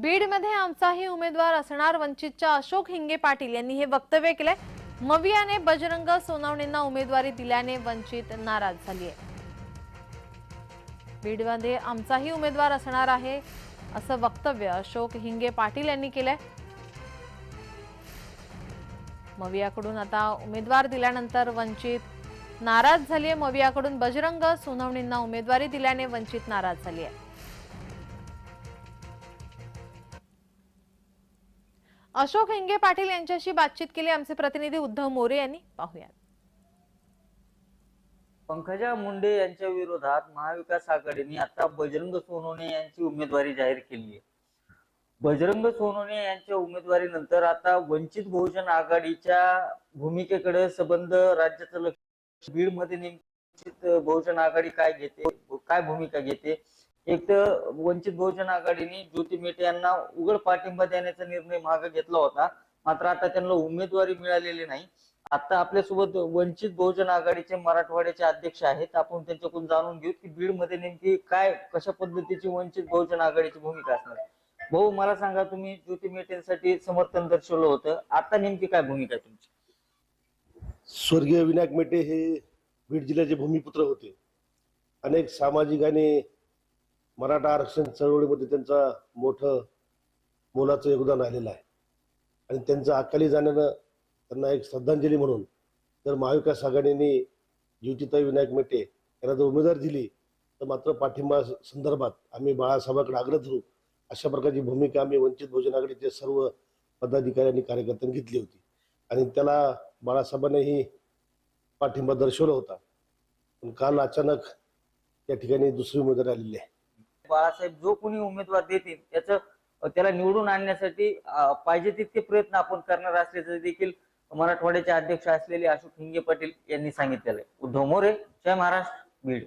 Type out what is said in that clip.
बीडमध्ये आमचाही उमेदवार असणार वंचितच्या अशोक हिंगे पाटील यांनी हे वक्तव्य केलंय. मवियाने बजरंग सोनावणेंना उमेदवारी दिल्याने वंचित नाराज झाली आहे बीडमध्ये आमचाही उमेदवार असणार आहे असं वक्तव्य अशोक हिंगे पाटील यांनी केलंय. मवियाकडून आता उमेदवार दिल्यानंतर वंचित नाराज झाली आहे मवियाकडून बजरंग सोनवणेंना उमेदवारी दिल्याने वंचित नाराज झाली आहे अशोक हिंगे पाटील यांच्याशी बातचीत केली. आमचे प्रतिनिधी उद्धव मोरे यांनी. पाहूयात. पंकजा मुंडे यांच्या विरोधात महाविकास आघाडीने आता बजरंग सोनवणे यांची उमेदवारी जाहीर केली आहे. बजरंग सोनवणे यांच्या उमेदवारीनंतर आता वंचित बहुजन आघाडीच्या भूमिकेकडे संबंध राज्याचं लक्ष बीडमध्ये निश्चित बहुजन आघाडी काय घेते काय भूमिका घेते एक तर वंचित बहुजन आघाडीने ज्योती मेटे यांना उघड पाठिंबा देण्याचा निर्णय मागे घेतला होता. मात्र आता त्यांना उमेदवारी मिळालेली नाही. आता आपल्यासोबत वंचित बहुजन आघाडीचे मराठवाड्याचे अध्यक्ष आहेत. आपण त्यांच्याकडून जाणून घेऊ की बीडमध्ये नेमकी काय कशा पद्धतीची वंचित बहुजन आघाडीची भूमिका असणार भाऊ मला सांगा तुम्ही ज्योती मेटेंसाठी समर्थन दर्शवलं होतं. आता नेमकी काय भूमिका आहे तुमची? स्वर्गीय विनायक मेटे हे बीड जिल्ह्याचे भूमिपुत्र होते. अनेक सामाजिक आणि मराठा आरक्षण चळवळीमध्ये त्यांचा मोठं मोलाचं योगदान आलेलं आहे. आणि त्यांचं अकाली जाण्यानं त्यांना एक श्रद्धांजली म्हणून जर महाविकास आघाडीने ज्योतिताई विनायक मेटे यांना जर उमेदवारी दिली तर मात्र पाठिंबा संदर्भात आम्ही बाळासाहेबांकडे आग्रह धरू अशा प्रकारची भूमिका आम्ही वंचित बहुजन आघाडीचे सर्व पदाधिकारी आणि कार्यकर्त्यांनी घेतली होती. आणि त्याला बाळासाहेबांनीही पाठिंबा दर्शवला होता. पण काल अचानक या ठिकाणी दुसरी उमेदवारी आलेली आहे बाळासाहेब जो कोणी उमेदवार देतील त्याचं त्याला निवडून आणण्यासाठी पाहिजे तितके प्रयत्न आपण करणार असल्याचं देखील मराठवाड्याचे अध्यक्ष असलेले अशोक हिंगे पाटील यांनी सांगितलेलं आहे. उद्धव मोरे जय महाराष्ट्र बीड.